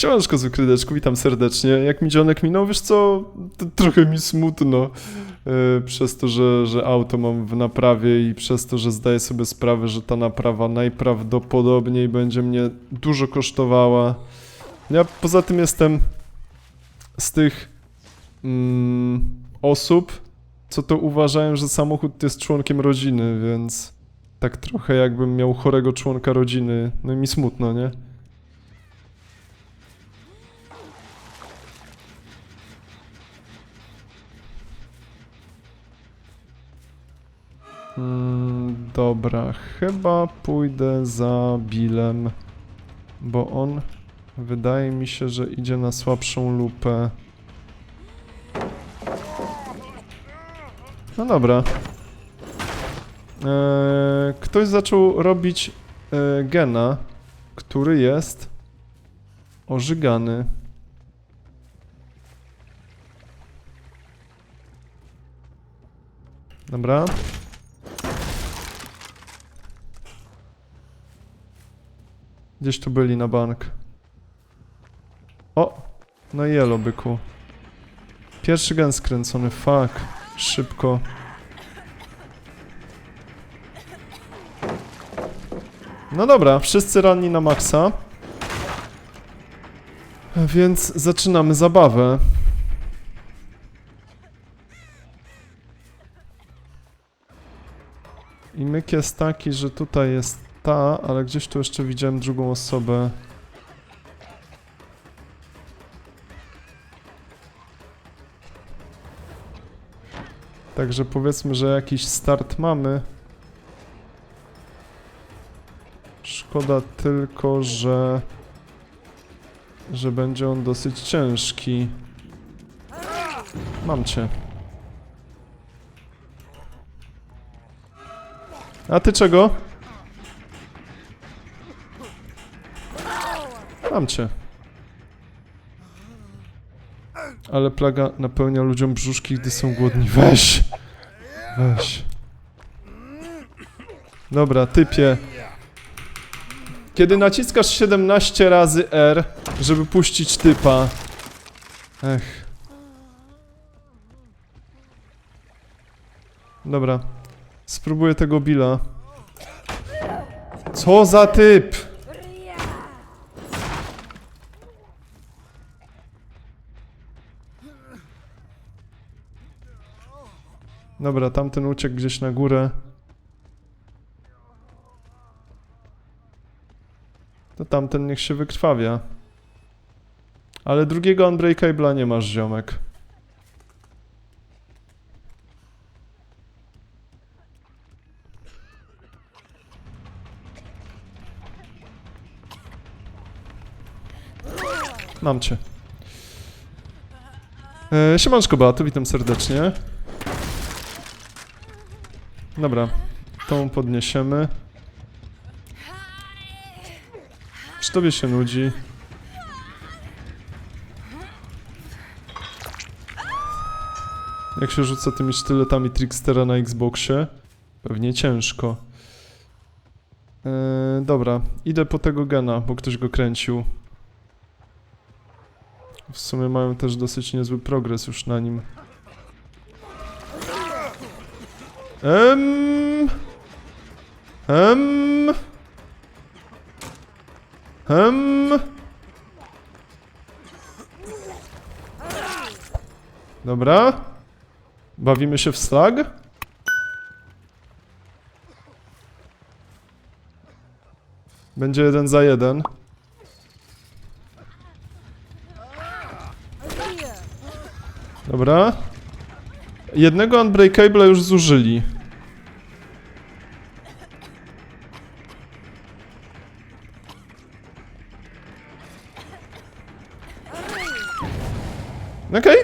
Siemaneczko z ukrydeczku, witam serdecznie. Jak mi dzionek minął, wiesz co, trochę mi smutno. e, przez to, że, że auto mam w naprawie i przez to, że zdaję sobie sprawę, że ta naprawa najprawdopodobniej będzie mnie dużo kosztowała. Ja poza tym jestem z tych mm, osób, co to uważają, że samochód jest członkiem rodziny, więc tak trochę jakbym miał chorego członka rodziny. No i mi smutno, nie? Mm, dobra, chyba pójdę za Billem, bo on wydaje mi się, że idzie na słabszą lupę. No dobra. Eee, ktoś zaczął robić e, gena, który jest ożygany. Dobra. Gdzieś tu byli na bank. O! No i jelo, byku. Pierwszy gen skręcony, fuck. Szybko. No dobra, wszyscy ranni na maksa. Więc zaczynamy zabawę. I myk jest taki, że tutaj jest ta, ale gdzieś tu jeszcze widziałem drugą osobę. Także powiedzmy, że jakiś start mamy. Szkoda tylko, że... że będzie on dosyć ciężki. Mam cię. A ty czego? Mam cię. Ale plaga napełnia ludziom brzuszki, gdy są głodni. Weź! Weź. Dobra, typie. Kiedy naciskasz 17 razy R, żeby puścić typa. Ech. Dobra. Spróbuję tego Billa. Co za typ? Dobra, tamten uciekł gdzieś na górę. To tamten niech się wykrwawia. Ale drugiego Unbreakable'a nie masz, ziomek. Mam cię. E, siemanczko, Beatu, witam serdecznie. Dobra, tą podniesiemy. Czy tobie się nudzi? Jak się rzuca tymi sztyletami Trickstera na Xboxie? Pewnie ciężko. Eee, dobra, idę po tego gena, bo ktoś go kręcił. W sumie mają też dosyć niezły progres już na nim. Em. Em. Em. Dobra. Bawimy się w slag? Będzie jeden za jeden. Dobra. Jednego Unbreakable'a już zużyli. Okej,